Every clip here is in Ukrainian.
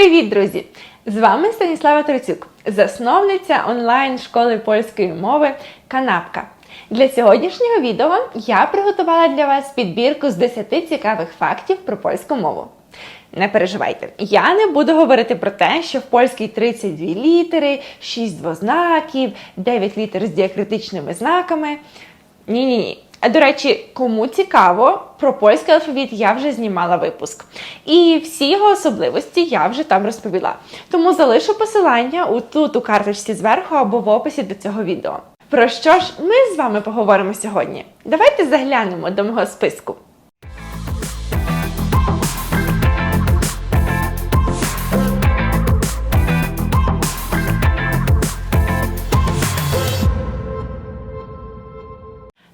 Привіт, друзі! З вами Станіслава Троцюк, засновниця онлайн-школи польської мови Канапка. Для сьогоднішнього відео я приготувала для вас підбірку з 10 цікавих фактів про польську мову. Не переживайте, я не буду говорити про те, що в польській 32 літери, 6 двознаків, 9 літер з діакритичними знаками. Ні-ні ні. А до речі, кому цікаво, про польський алфавіт я вже знімала випуск. І всі його особливості я вже там розповіла. Тому залишу посилання у тут у карточці зверху або в описі до цього відео. Про що ж ми з вами поговоримо сьогодні? Давайте заглянемо до мого списку.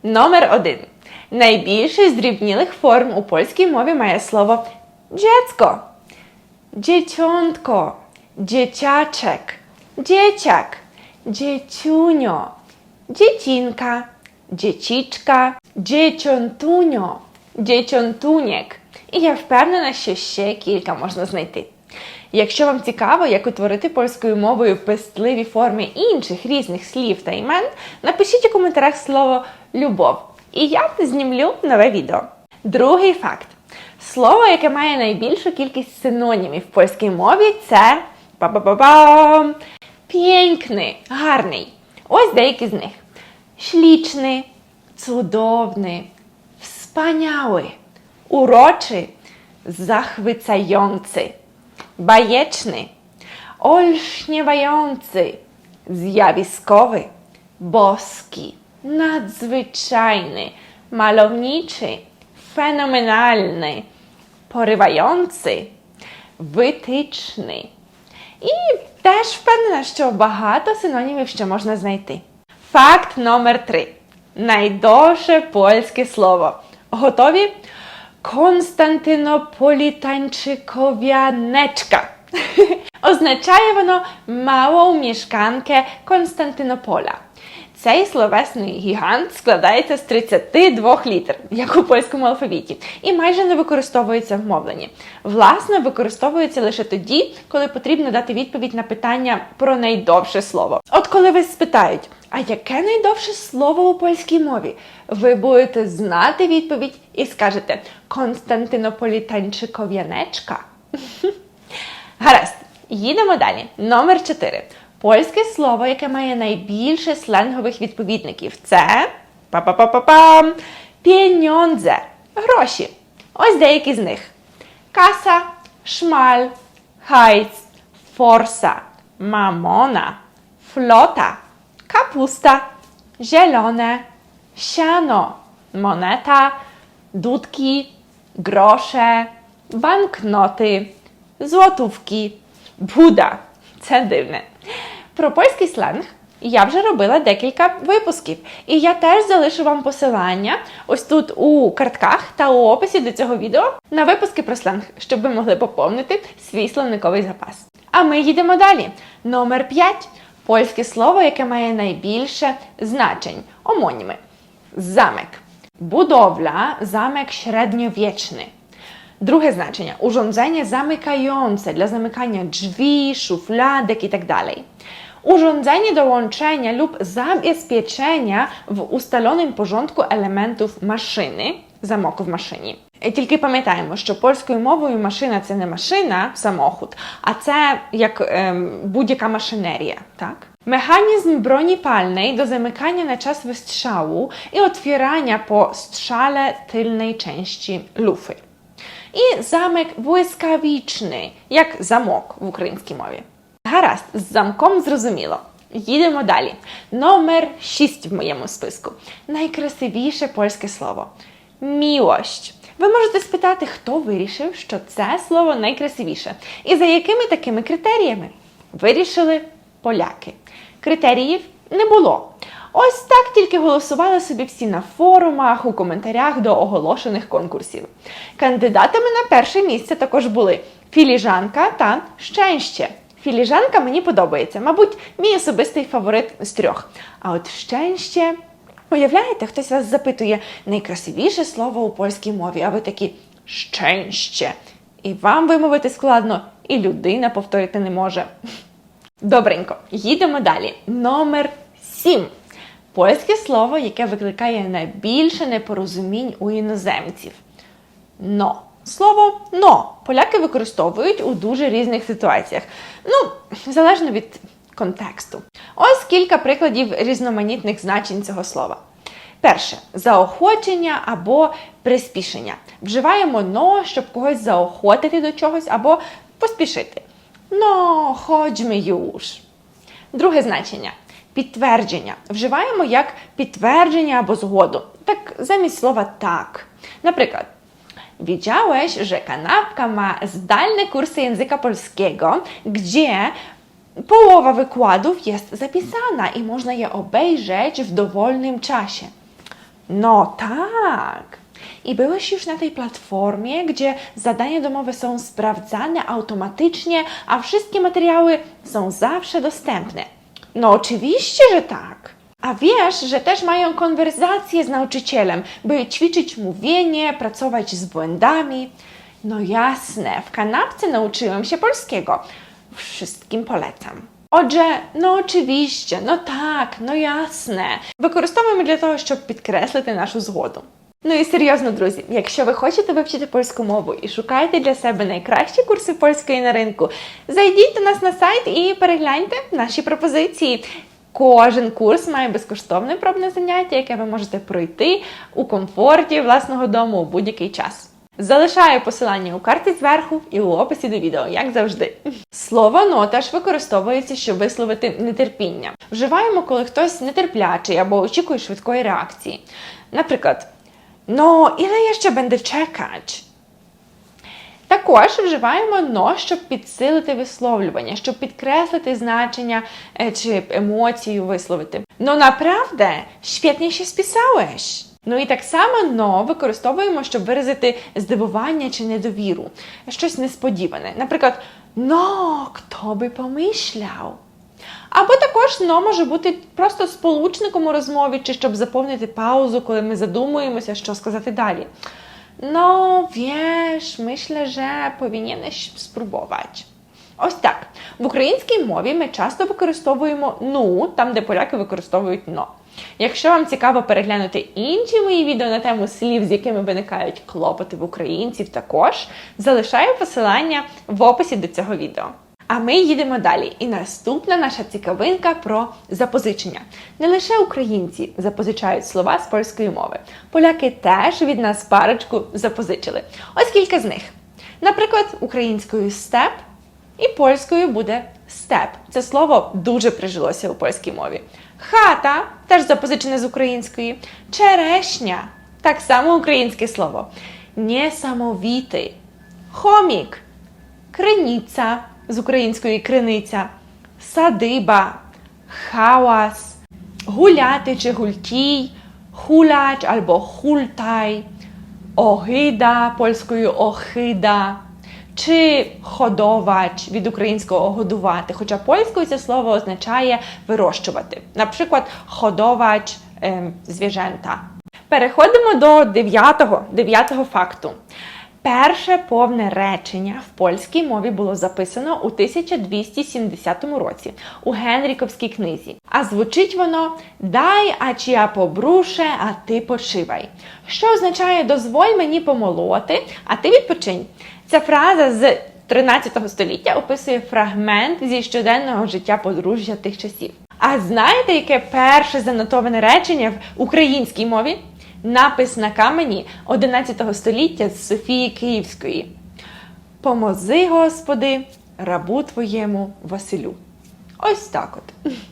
Номер один. Найбільше з дрібнілих форм у польській мові має слово dziecko, dzieciątko, dzieciaczek, dzieciak, dzieciunio, dziecinka, dzieciczka, dzieciątunio, dzieciątuniek. І я впевнена, що ще кілька можна знайти. Якщо вам цікаво, як утворити польською мовою пестливі форми інших різних слів та імен, напишіть у коментарях слово любов, і я знімлю нове відео. Другий факт: слово, яке має найбільшу кількість синонімів в польській мові, це па-па-па-пам, пєнькний, гарний. Ось деякі з них: śliczny, cudowny, wspaniały, uroczy, zachwycający bajeczny, olśniewający, zjawiskowy, boski, nadzwyczajny, malowniczy, fenomenalny, porywający, витичний. І теж впевнена, що багато синонімів ще можна знайти. Факт номер три. Найдовше польське слово. Готові? Konstantynopolitańczykowianeczka. Означає воно мałą mieszkankę Константинополя. Цей словесний гігант складається з 32 літер, як у польському алфавіті, і майже не використовується в мовленні. Власне, використовується лише тоді, коли потрібно дати відповідь на питання про найдовше слово. От коли вас спитають, а яке найдовше слово у польській мові? Ви будете знати відповідь і скажете Константинополітанчиков'янечка. Гаразд, їдемо далі. Номер 4. Польське слово, яке має найбільше сленгових відповідників, це па-па-па-па-пам, пєньонзе, гроші. Ось деякі з них: каса, шмаль, хайц, форса, мамона, флота, капуста, зелене, siano, moneta, dudki, grosze, banknoty, złotówki, Буда. Це дивне. Про польський сленг я вже робила декілька випусків. І я теж залишу вам посилання ось тут у картках та у описі до цього відео на випуски про сленг, щоб ви могли поповнити свій словниковий запас. А ми їдемо далі. Номер 5. Польське слово, яке має найбільше значень. Омоніми. Замек. Будовля, замек średniowieczny. Drugie znaczenie urządzenie zamykające dla zamykania drzwi, szufladek itd. Urządzenie do łączenia lub zabezpieczenia w ustalonym porządku elementów maszyny, замоку в машині. І Тільки пам'ятаємо, що польською мовою машина це не машина, самохід, а це як ем, будь-яка машинерія. Так? Mechanizm broni palnej do zamykania na czas wystrzału i otwierania po strzale tylnej części lufy. І замок блискавічний, як замок в українській мові. Гаразд, з замком зрозуміло. Їдемо далі. Номер 6 в моєму списку. Найкрасивіше польське слово мілощ. Ви можете спитати, хто вирішив, що це слово найкрасивіше. І за якими такими критеріями? Вирішили поляки. Критеріїв не було. Ось так тільки голосували собі всі на форумах, у коментарях до оголошених конкурсів. Кандидатами на перше місце також були філіжанка та щенще. Філіжанка мені подобається, мабуть, мій особистий фаворит з трьох. А от щенще. Уявляєте, хтось вас запитує найкрасивіше слово у польській мові, а ви такі щенще. І вам вимовити складно, і людина повторити не може. Добренько, їдемо далі. Номер 7. Польське слово, яке викликає найбільше непорозумінь у іноземців. Но. Слово но поляки використовують у дуже різних ситуаціях. Ну, залежно від контексту. Кілька прикладів різноманітних значень цього слова. Перше заохочення або приспішення. Вживаємо но, щоб когось заохотити до чогось або поспішити. Но, ходьми юж. Друге значення підтвердження. Wżywaємо як підтвердження або згоду. Так замість слова так. Наприклad, Wiedziałeś, że kanapka ma zdalne kursy języka polskiego, gdzie połowa wykładów jest zapisana i można je obejrzeć w dowolnym czasie. No tak. I byłeś już na tej platformie, gdzie zadania domowe są sprawdzane automatycznie, a wszystkie materiały są zawsze dostępne. No oczywiście, że tak. A wiesz, że też mają konwerzacje z nauczycielem, by ćwiczyć mówienie, pracować z błędami. No jasne, w kanapce nauczyłem się polskiego. Wszystkim polecam. Отже, ну oczywiście, ну так, ну ясне. Використовуємо для того, щоб підкреслити нашу згоду. Ну і серйозно, друзі, якщо ви хочете вивчити польську мову і шукаєте для себе найкращі курси польської на ринку, зайдіть до нас на сайт і перегляньте наші пропозиції. Кожен курс має безкоштовне пробне заняття, яке ви можете пройти у комфорті власного дому у будь-який час. Залишаю посилання у карті зверху і у описі до відео, як завжди. Слово «но» теж використовується, щоб висловити нетерпіння. Вживаємо, коли хтось нетерплячий або очікує швидкої реакції. Наприклад, «Ну, ile jeszcze będę czekać?» Також вживаємо но, щоб підсилити висловлювання, щоб підкреслити значення е, чи емоцію висловити. Naprawdę, świetnie się spisałeś. Ну і так само но використовуємо, щоб виразити здивування чи недовіру, щось несподіване. Наприклад, но хто би помишляв? Або також но може бути просто сполучником у розмові, чи щоб заповнити паузу, коли ми задумуємося, що сказати далі. No, wiesz, myślę, że powinieneś spróbować. Ось так. В українській мові ми часто використовуємо ну, там, де поляки використовують но. Якщо вам цікаво переглянути інші мої відео на тему слів, з якими виникають клопоти в українців, також залишаю посилання в описі до цього відео. А ми їдемо далі. І наступна наша цікавинка про запозичення. Не лише українці запозичають слова з польської мови. Поляки теж від нас парочку запозичили. Ось кілька з них. Наприклад, українською степ і польською буде степ. Це слово дуже прижилося у польській мові. Хата теж запозичене з української. Черешня так само українське слово. Несамовітий. Хомік. Криниця з української криниця, садиба, хауас, гуляти чи гультій, хуляч або хультай, огида польською охида, чи ходовач від українського годувати. Хоча польською це слово означає вирощувати. Наприклад, ходовач е, звіжента. Переходимо до дев'ятого, дев'ятого факту. Перше повне речення в польській мові було записано у 1270 році у Генріковській книзі. А звучить воно Дай, ач я побруше, а ти почивай. Що означає дозволь мені помолоти, а ти відпочинь. Ця фраза з 13 століття описує фрагмент зі щоденного життя подружжя тих часів. А знаєте, яке перше занотоване речення в українській мові? Напис на камені 11 століття з Софії Київської. Помози, Господи, рабу твоєму Василю. Ось так от.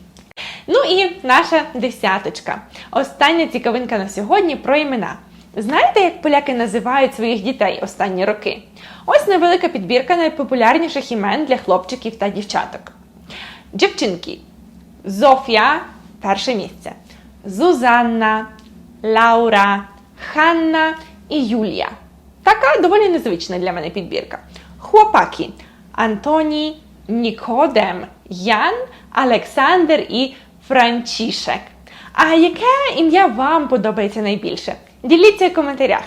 Ну і наша десяточка. Остання цікавинка на сьогодні про імена. Знаєте, як поляки називають своїх дітей останні роки? Ось невелика підбірка найпопулярніших імен для хлопчиків та дівчаток. Дівчинки. Зофія перше місце. Зузанна, Лаура, Ханна і Юлія. Така доволі незвична для мене підбірка. Хлопаки Антоні, Нікодем, Ян, Олександр і Франчішек. А яке ім'я вам подобається найбільше? Діліться в коментарях.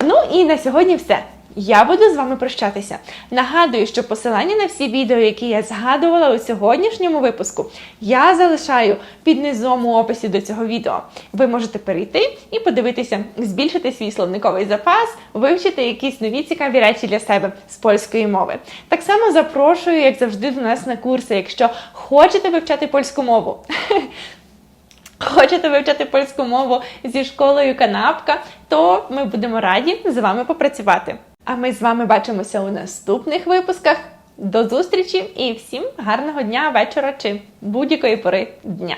Ну і на сьогодні все. Я буду з вами прощатися. Нагадую, що посилання на всі відео, які я згадувала у сьогоднішньому випуску, я залишаю під низом у описі до цього відео. Ви можете перейти і подивитися, збільшити свій словниковий запас, вивчити якісь нові цікаві речі для себе з польської мови. Так само запрошую, як завжди, до нас на курси, якщо хочете вивчати польську мову. Хочете вивчати польську мову зі школою канапка, то ми будемо раді з вами попрацювати. А ми з вами бачимося у наступних випусках. До зустрічі і всім гарного дня, вечора чи будь-якої пори дня.